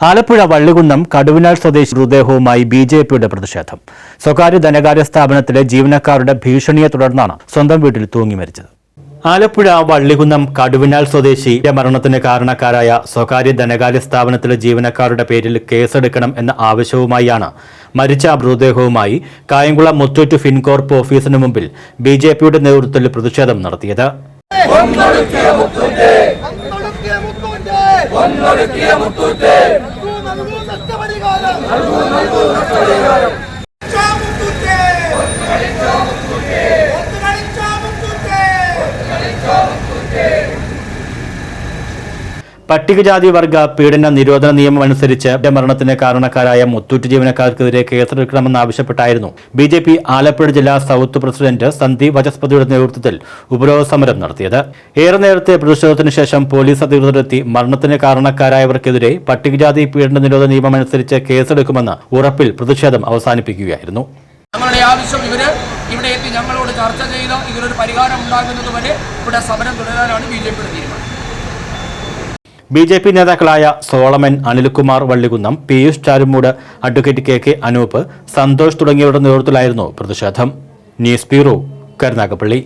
ആലപ്പുഴ വള്ളികുന്നം കടുവിനാൾ സ്വദേശി മൃതദേഹവുമായി B J പിയുടെ പ്രതിഷേധം. സ്വകാര്യ ധനകാര്യ സ്ഥാപനത്തിലെ ജീവനക്കാരുടെ ഭീഷണിയെ തുടർന്നാണ് സ്വന്തം വീട്ടിൽ തൂങ്ങി മരിച്ചത്. ആലപ്പുഴ വള്ളികുന്നം കടുവിനാൾ സ്വദേശി മരണത്തിന് കാരണക്കാരായ സ്വകാര്യ ധനകാര്യ സ്ഥാപനത്തിലെ ജീവനക്കാരുടെ പേരിൽ കേസെടുക്കണം എന്ന ആവശ്യവുമായാണ് മരിച്ച മൃതദേഹവുമായി കായംകുളം മുത്തൂറ്റ് ഫിൻകോർപ്പ് ഓഫീസിന് മുമ്പിൽ ബി നേതൃത്വത്തിൽ പ്രതിഷേധം നടത്തിയത്. ഒന്നൊടുക്കിയ മുത്തൂറ്റ് പട്ടികജാതി വർഗ പീഡന നിരോധന നിയമം അനുസരിച്ച് മരണത്തിന് കാരണക്കാരായ മുത്തൂറ്റ് ജീവനക്കാർക്കെതിരെ കേസെടുക്കണമെന്നാവശ്യപ്പെട്ടായിരുന്നു ബി ജെ പി ആലപ്പുഴ ജില്ലാ സൗത്ത് പ്രസിഡന്റ് സന്ദീപ് വചസ്പതിയുടെ നേതൃത്വത്തിൽ ഉപരോധ സമരം നടത്തിയത്. ഏറെ നേരത്തെ പ്രതിഷേധത്തിന് ശേഷം പോലീസ് അധികൃതരെത്തി മരണത്തിന് കാരണക്കാരായവർക്കെതിരെ പട്ടികജാതി പീഡന നിരോധന നിയമം അനുസരിച്ച് കേസെടുക്കുമെന്ന് ഉറപ്പിൽ പ്രതിഷേധം അവസാനിപ്പിക്കുകയായിരുന്നു. ഞങ്ങളുടെ ആവശ്യം ഇവിടെ എത്തി ഞങ്ങളോട് ചർച്ച ചെയ്ത് ഇതിനൊരു പരിഹാരം ഉണ്ടാകുന്നത് വരെ ഇവിടെ സമരം തുടരാനാണ് ബി ജെ പിയുടെ തീരുമാനം. ബി ജെ പി നേതാക്കളായ Solomon Anilkumar Vallikunnam Piyush Charumoodu advocate K K Anoop Santhosh തുടങ്ങിയവരുടെ നേതൃത്വത്തിലായിരുന്നു പ്രതിഷേധം. News bureau Karunagappally.